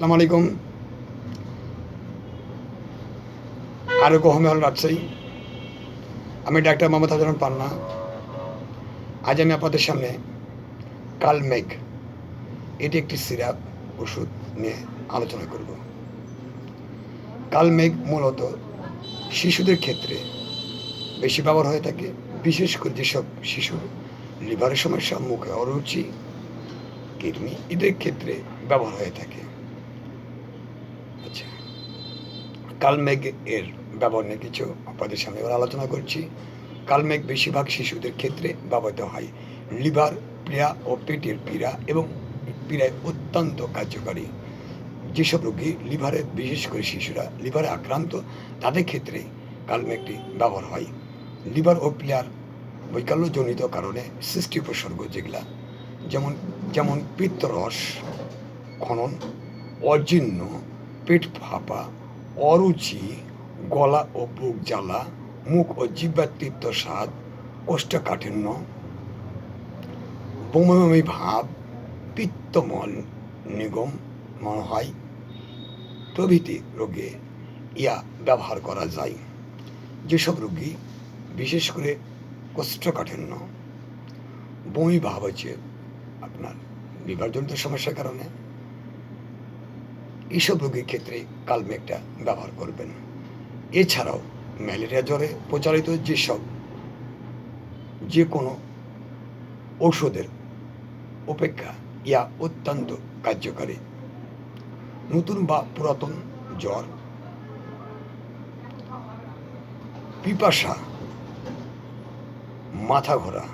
আসসালামু আলাইকুম। আরোগ্য হোমিওল রাজশাহী। আমি ডাক্তার মোহাম্মদ হাজারন পান্না। আজ আমি আপনাদের সামনে কালমেঘ। এটি একটি সিরাপ ওষুধ নিয়ে আলোচনা করব। কালমেঘ মূলত শিশুদের ক্ষেত্রে বেশি ব্যবহার হয়ে থাকে, বিশেষ করে যেসব শিশুর লিভারের সমস্যা, মুখে অরুচি, কিডনি, এদের ক্ষেত্রে ব্যবহার হয়ে থাকে। কালমেঘ এর ব্যবহার নিয়ে কিছু আপনাদের সামনে এবার আলোচনা করছি। কালমেঘ বেশিরভাগ শিশুদের ক্ষেত্রে ব্যবহৃত হয়। লিভার প্রিয়া ও পেটের পীড়া এবং পীড়ায় অত্যন্ত কার্যকারী। যেসব রোগী লিভারে, বিশেষ করে শিশুরা লিভারে আক্রান্ত, তাদের ক্ষেত্রে কালমেঘটি ব্যবহার হয়। লিভার ও প্লেয়ার বৈকল্যজনিত কারণে সৃষ্টি উপসর্গ যেগুলা, যেমন যেমন পিত্তরস, খনন, অজীর্ণ, পেট ফাঁপা অরুচি, গলা ও বুক জ্বালা, মুখ ও জিব্বার তীব্র স্বাদ, কোষ্ঠকাঠিন্য, বমি ভাব, পিত্তমল নিগম মনে হয়। প্রভৃতি রোগে ইয়া ব্যবহার করা যায়। যেসব রোগী, বিশেষ করে কোষ্ঠকাঠিন্য, বমি ভাব হচ্ছে আপনার লিভারজনিত সমস্যার কারণে। এইসব রোগীর ক্ষেত্রে কালমেঘটা ব্যবহার করবেন। এছাড়াও ম্যালেরিয়া জ্বরে প্রচারিত যেসব যে কোনো ঔষধের অপেক্ষা ইয়া অত্যন্ত কার্যকারী। নতুন বা পুরাতন জ্বর, পিপাসা মাথা ঘোরা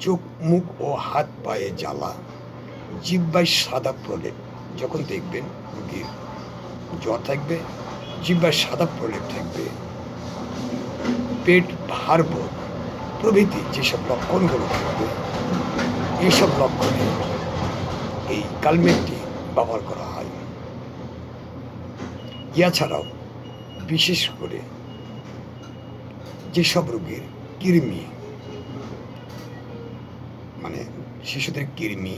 চোখ, মুখ ও হাত পায়ে জ্বালা জিব্বায় সাদা প্রলেপ যখন দেখবেন রোগীর জ্বর থাকবে জিব্বায় সাদা প্রলেপ থাকবে, পেট ভার বোধ প্রভৃতি যেসব লক্ষণগুলো থাকবে এইসব লক্ষণে এই কালমেঘটি ব্যবহার করা হয়। এছাড়াও বিশেষ করে যেসব রোগীর কৃমি মানে শিশুদের কৃমি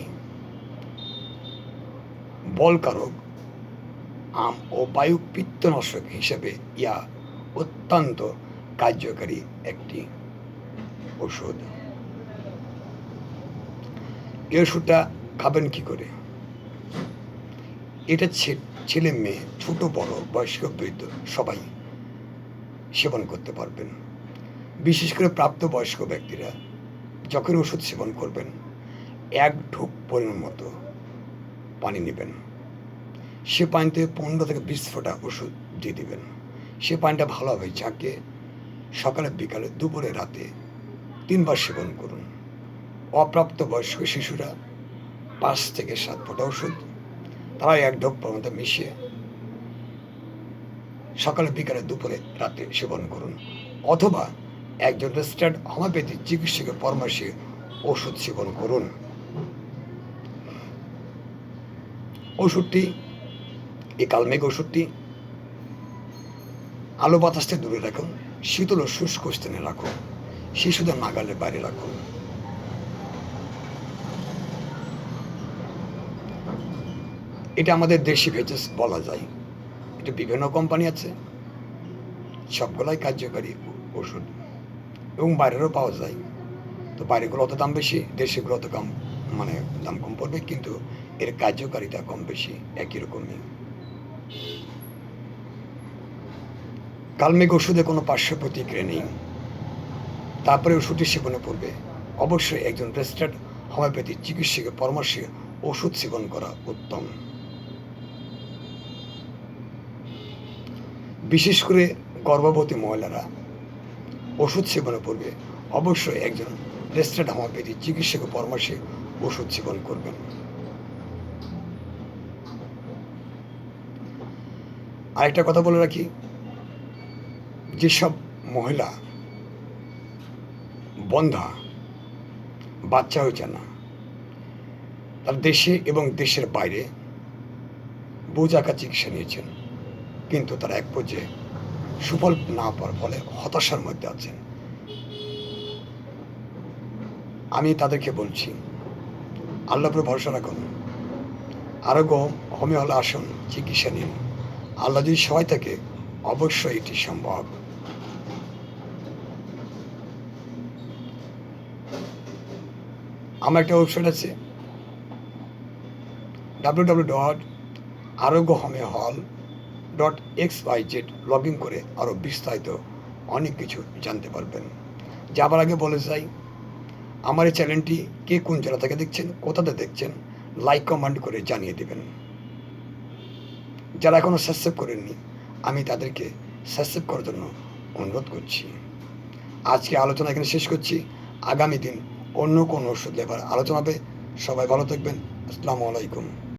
বলকারক আম ও বায়ু পিত্তনাশক হিসেবে ইয়া অত্যন্ত কার্যকারী একটি ওষুধ এই ওষুধটা খাবেন কি করে? এটা ছেলে মেয়ে, ছোট, বড়, বয়স্ক, বৃদ্ধ, সবাই সেবন করতে পারবেন। বিশেষ করে প্রাপ্তবয়স্ক ব্যক্তিরা যখন ওষুধ সেবন করবেন, এক ঢোক পরিমাণ মতো। পানি নেবেন। সে পানিতে পনেরো থেকে বিশ ফোঁটা ওষুধ দিয়ে দিবেন। সে পানিটা ভালোভাবে ঝাঁকে সকালে, বিকালে, দুপুরে, রাতে তিনবার সেবন করুন। অপ্রাপ্ত বয়স্ক শিশুরা পাঁচ থেকে সাত ফোঁটা ওষুধ তারা এক ঢোক পর্যন্ত মিশিয়ে সকালে, বিকালে, দুপুরে, রাতে সেবন করুন। অথবা একজন রেজিস্টার্ড হোমিওপ্যাথি চিকিৎসকের পরামর্শে ওষুধ সেবন করুন। ওষুধটি, এই কালমেঘ ওষুধটি, আলো বাতাসকে দূরে রাখুন, শীতল ও শুষ্ক স্থানে রাখুন, শিশুদের নাগালের বাইরে রাখুন। এটা আমাদের দেশি ভেজেস বলা যায়। এটা বিভিন্ন কোম্পানি আছে সবগুলাই কার্যকারী ওষুধ, এবং বাইরেরও পাওয়া যায়। তো বাইরেগুলো অত দাম বেশি, দেশিগুলো অত কম মানে দাম কম পড়বে, কিন্তু এর কার্যকারিতা কম বেশি একই রকমই। কালমেঘ ওষুধে কোনো পার্শ্ব প্রতিক্রিয়া নেই। তারপরে ওষুধটি সেবনে পড়বে। অবশ্যই একজন রেজিস্টার্ড হোমিওপ্যাথি চিকিৎসকের পরামর্শে ওষুধ সেবন করা উত্তম। বিশেষ করে গর্ভবতী মহিলারা ওষুধ সেবনে পড়বে। অবশ্যই একজন রেজিস্টার্ড হোমিওপ্যাথি চিকিৎসকের পরামর্শে ওষুধ সেবন করবেন। আরেকটা কথা বলে রাখি, যেসব মহিলা বন্ধা, বাচ্চা হয়েছে না, তার দেশে এবং দেশের বাইরে বোঝাকা চিকিৎসা নিয়েছেন, কিন্তু তারা এক পর্যায়ে সুফল না পাওয়ার ফলে হতাশার মধ্যে আছেন। আমি তাদেরকে বলছি আল্লাহর উপরে ভরসা রাখুন আরোগ্য হোমিও হলে আসুন, চিকিৎসা নিন। আল্লাহ যদি সবাই থাকে, অবশ্যই এটি সম্ভব। আমার একটা ওয়েবসাইট আছে। W W dot Arogya homeo hall dot X Y Z log in করে আরও বিস্তারিত অনেক কিছু জানতে পারবেন। যাবার আগে বলে যাই আমার এই চ্যানেলটি কে কোন জেলা থেকে দেখছেন কোথাতে দেখছেন লাইক কমেন্ট করে জানিয়ে দেবেন। যারা এখনও সাবস্ক্রাইব করেননি, আমি তাদেরকে সাবস্ক্রাইব করার জন্য অনুরোধ করছি। আজকে আলোচনা এখানে শেষ করছি। আগামী দিন অন্য কোনো ওষুধ লেবার আলোচনা হবে। সবাই ভালো থাকবেন। আসসালামু আলাইকুম।